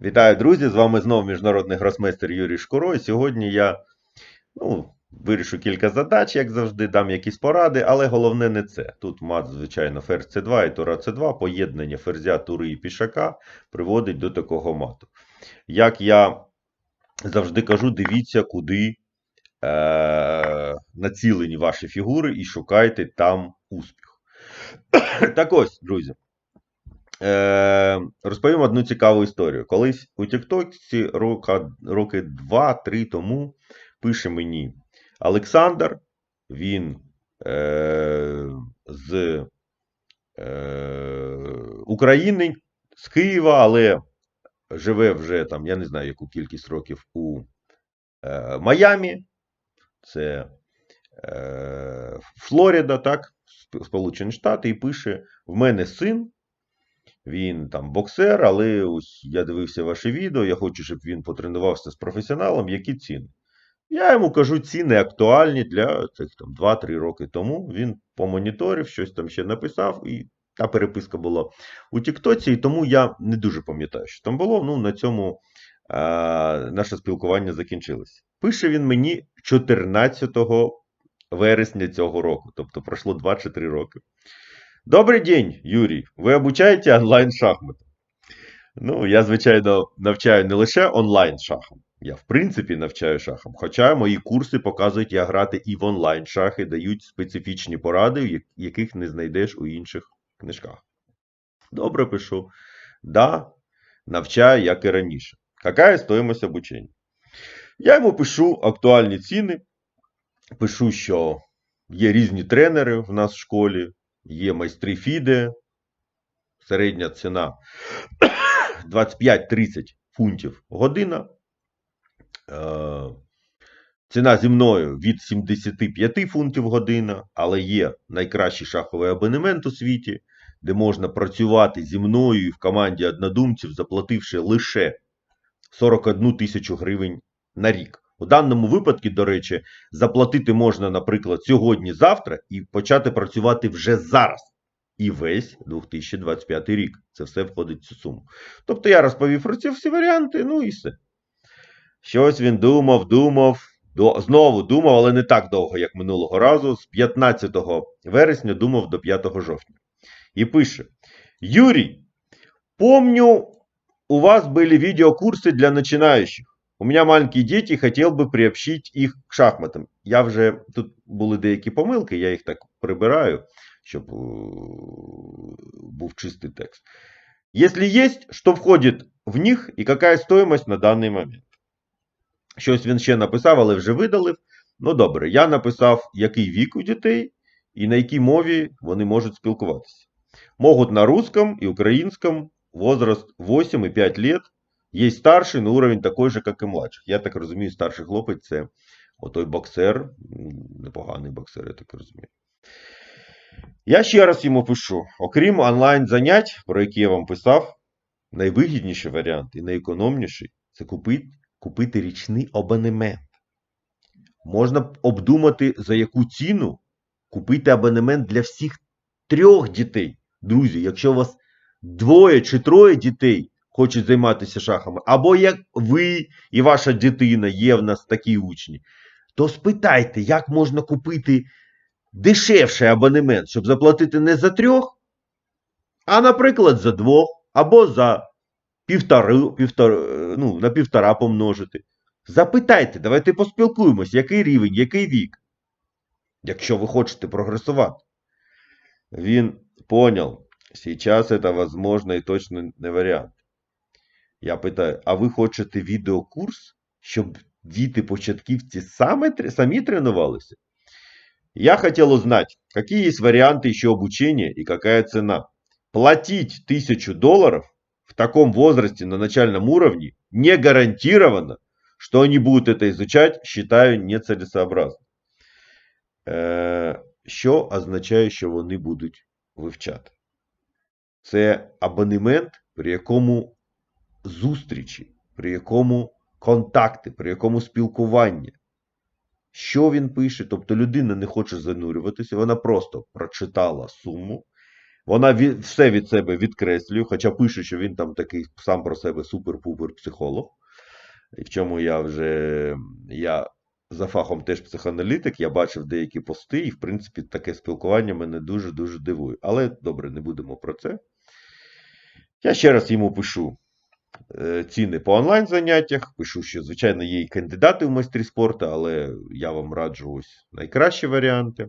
Вітаю, друзі! З вами знову міжнародний гросмейстер Юрій Шкуро. І сьогодні я ну, вирішу кілька задач, як завжди, дам якісь поради, але головне не це. Тут мат, звичайно, ферзь С2 і Тура С2, поєднання ферзя, тури і пішака приводить до такого мату. Як я завжди кажу, дивіться, куди е- націлені ваші фігури і шукайте там успіх. Так ось, друзі. Е, розповім одну цікаву історію. Колись у Тіктоці роки 2-3 тому пише мені Олександр, він е, з е, України, з Києва, але живе вже там, я не знаю, яку кількість років у е, Майамі. Це е, Флорида, так, Сполучені Штати, і пише: В мене син. Він там боксер, але ось я дивився ваше відео, я хочу, щоб він потренувався з професіоналом, які ціни. Я йому кажу, ціни актуальні для цих там 2-3 роки тому. Він помоніторив, щось там ще написав, і та переписка була у Тіктоці, і тому я не дуже пам'ятаю, що там було. Ну, на цьому а, наше спілкування закінчилося. Пише він мені 14 вересня цього року, тобто пройшло 2 чи 3 роки. Добрий день, Юрій. Ви обучаєте онлайн шахматам? Ну, я, звичайно, навчаю не лише онлайн шахам. Я, в принципі, навчаю шахам. Хоча мої курси показують, як грати і в онлайн шахи, дають специфічні поради, яких не знайдеш у інших книжках. Добре пишу. Да, навчаю, як і раніше. Какая стоїмость обучення? Я йому пишу актуальні ціни. Пишу, що є різні тренери в нас в школі. Є майстри Фіде, середня ціна 25-30 фунтів година. Е, ціна зі мною від 75 фунтів година, але є найкращий шаховий абонемент у світі, де можна працювати зі мною і в команді однодумців, заплативши лише 41 тисячу гривень на рік. У даному випадку, до речі, заплатити можна, наприклад, сьогодні-завтра і почати працювати вже зараз. І весь 2025 рік. Це все входить в цю суму. Тобто я розповів про ці всі варіанти, ну і все. Щось він думав, думав, до, знову думав, але не так довго, як минулого разу. З 15 вересня думав до 5 жовтня. І пише: Юрій, помню, у вас были видеокурсы для начинающих. У мене маленькі діти, хотів би приобщити їх к шахматам. Я вже тут були деякі помилки, я їх так прибираю, щоб був чистий текст. Если есть, что входит в них і яка стоїмость на даний момент? Щось він ще написав, але вже видалив. Ну добре, я написав, який вік у дітей і на якій мові вони можуть спілкуватися. Можуть на русском і українському возраст 8 і 5 лет. Є старший, но уровень такой же, як і младших. Я так розумію, старший хлопець це отой боксер, непоганий боксер, я так розумію. Я ще раз йому пишу: окрім онлайн занять, про які я вам писав, найвигідніший варіант і найекономніший це купити, купити річний абонемент. Можна обдумати, за яку ціну купити абонемент для всіх трьох дітей. Друзі, якщо у вас двоє чи троє дітей хочуть займатися шахами, або як ви і ваша дитина є в нас такі учні, то спитайте, як можна купити дешевший абонемент, щоб заплатити не за трьох, а, наприклад, за двох, або за півтори, півтори, ну, на півтора помножити. Запитайте, давайте поспілкуємось, який рівень, який вік. Якщо ви хочете прогресувати. Він понял, сейчас это возможно і точно не варіант. Я питаю, а ви хочете відеокурс, щоб діти-початківці саме, самі тренувалися? Я хотел узнать, какие есть варианты еще обучения и какая цена. Платить тысячу долларов в таком возрасте на начальном уровне не гарантированно, что они будут это изучать, считаю нецелесообразно. Е, що означає, що вони будуть вивчати? Це абонемент, при якому зустрічі, при якому контакти, при якому спілкування. Що він пише? Тобто людина не хоче занурюватися, вона просто прочитала суму, Вона все від себе відкреслює, хоча пише, що він там такий сам про себе супер-пупер психолог. І в чому я вже я за фахом теж психоаналітик, я бачив деякі пости, і, в принципі, таке спілкування мене дуже-дуже дивує. Але добре, не будемо про це. Я ще раз йому пишу ціни по онлайн заняттях. Пишу, що, звичайно, є і кандидати в майстрі спорту, але я вам раджу ось найкращі варіанти.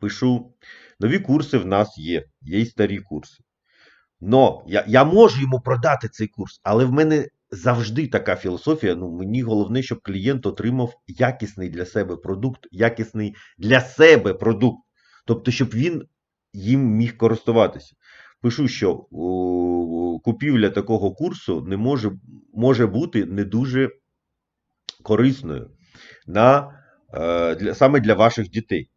Пишу, нові курси в нас є, є й старі курси. Но я, я можу йому продати цей курс, але в мене завжди така філософія. Ну, мені головне, щоб клієнт отримав якісний для себе продукт, якісний для себе продукт. Тобто, щоб він їм міг користуватися. Пишу, що купівля такого курсу не може, може бути не дуже корисною на, е, для, саме для ваших дітей.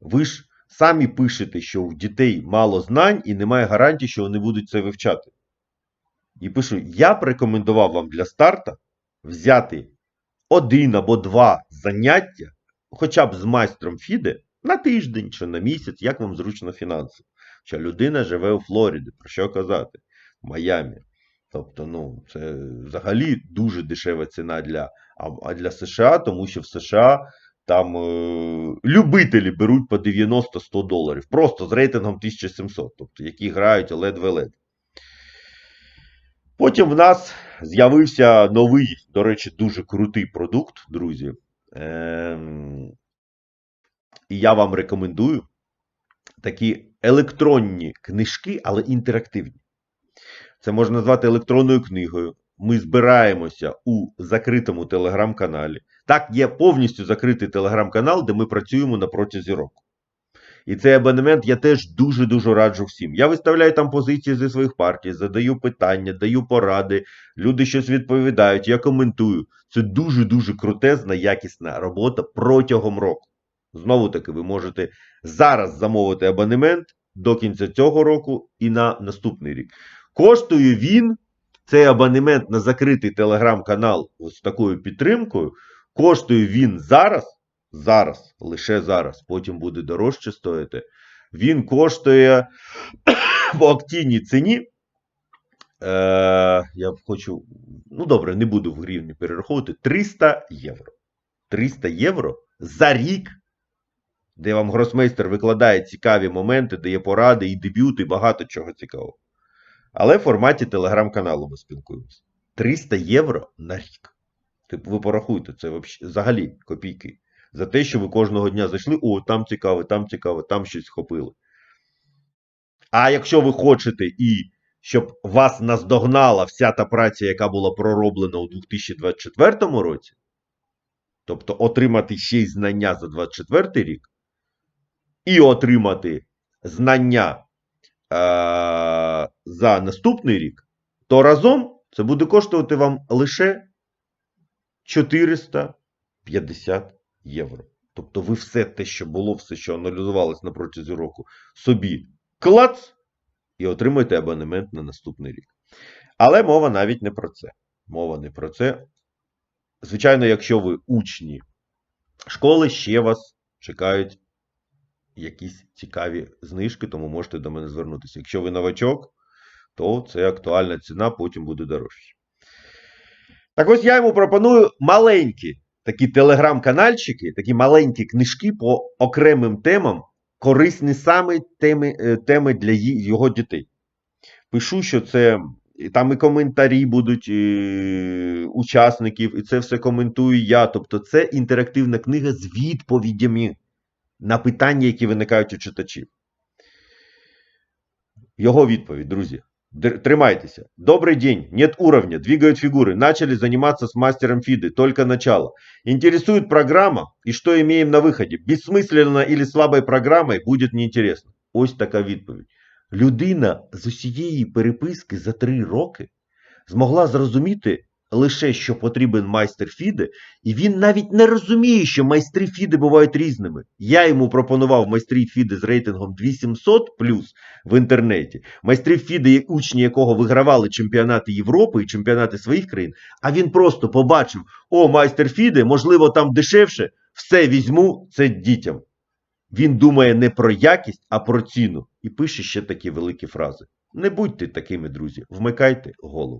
Ви ж самі пишете, що у дітей мало знань і немає гарантії, що вони будуть це вивчати. І пишу: я б рекомендував вам для старта взяти один або два заняття, хоча б з майстром Фіде, на тиждень чи на місяць, як вам зручно фінансово. Що людина живе у Флориді, про що казати? В Майамі. Тобто, ну, це взагалі дуже дешева ціна для, а, для США, тому що в США там е, любителі беруть по 90-100 доларів, просто з рейтингом 1700, тобто, які грають ледве-ледве. Потім в нас з'явився новий, до речі, дуже крутий продукт, друзі. Ем, і я вам рекомендую такі електронні книжки, але інтерактивні. Це можна назвати електронною книгою. Ми збираємося у закритому телеграм-каналі. Так, є повністю закритий телеграм-канал, де ми працюємо на протязі року. І цей абонемент я теж дуже-дуже раджу всім. Я виставляю там позиції зі своїх партій, задаю питання, даю поради, люди щось відповідають, я коментую. Це дуже-дуже крутезна, якісна робота протягом року. Знову таки, ви можете зараз замовити абонемент до кінця цього року і на наступний рік. Коштує він, цей абонемент на закритий телеграм-канал з такою підтримкою, коштує він зараз, зараз, лише зараз, потім буде дорожче стоїти. Він коштує по активній ціні. Е, я хочу, ну добре, не буду в гривні перераховувати. 300 євро. 300 євро за рік, де вам гросмейстер викладає цікаві моменти, дає поради і дебют, і багато чого цікавого. Але в форматі телеграм-каналу ми спілкуємося. 300 євро на рік. Типу, ви порахуйте, це взагалі копійки. За те, що ви кожного дня зайшли, о, там цікаво, там цікаво, там щось схопили. А якщо ви хочете і щоб вас наздогнала вся та праця, яка була пророблена у 2024 році, тобто отримати ще й знання за 2024 рік, і отримати знання е- за наступний рік, то разом це буде коштувати вам лише 450 євро. Тобто ви все те, що було, все, що аналізувалось на протязі року, собі клац і отримуєте абонемент на наступний рік. Але мова навіть не про це. Мова не про це. Звичайно, якщо ви учні школи, ще вас чекають якісь цікаві знижки, тому можете до мене звернутися. Якщо ви новачок, то це актуальна ціна, потім буде дорожче. Так ось я йому пропоную маленькі такі телеграм-канальчики, такі маленькі книжки по окремим темам, корисні саме теми, е, теми для його дітей. Пишу, що це там і коментарі будуть і учасників, і це все коментую я. Тобто, це інтерактивна книга з відповідями на питання, які виникають у читачів. Його відповідь, друзі. Др- Тримайтеся. Добрый день. Нет уровня. Двигают фигуры. Начали заниматься с мастером Фиды. Только начало. Интересует программа и что имеем на выходе. Бессмысленно или слабой программой будет неинтересно. Ось така відповідь. Людина з усієї переписки за три роки змогла зрозуміти лише, що потрібен майстер Фіди, і він навіть не розуміє, що майстри Фіди бувають різними. Я йому пропонував майстрів Фіди з рейтингом 800 плюс в інтернеті. Майстрів Фіди, учні якого вигравали чемпіонати Європи і чемпіонати своїх країн, а він просто побачив: о, майстер Фіди, можливо, там дешевше, все візьму, це дітям. Він думає не про якість, а про ціну. І пише ще такі великі фрази. Не будьте такими, друзі, вмикайте голову.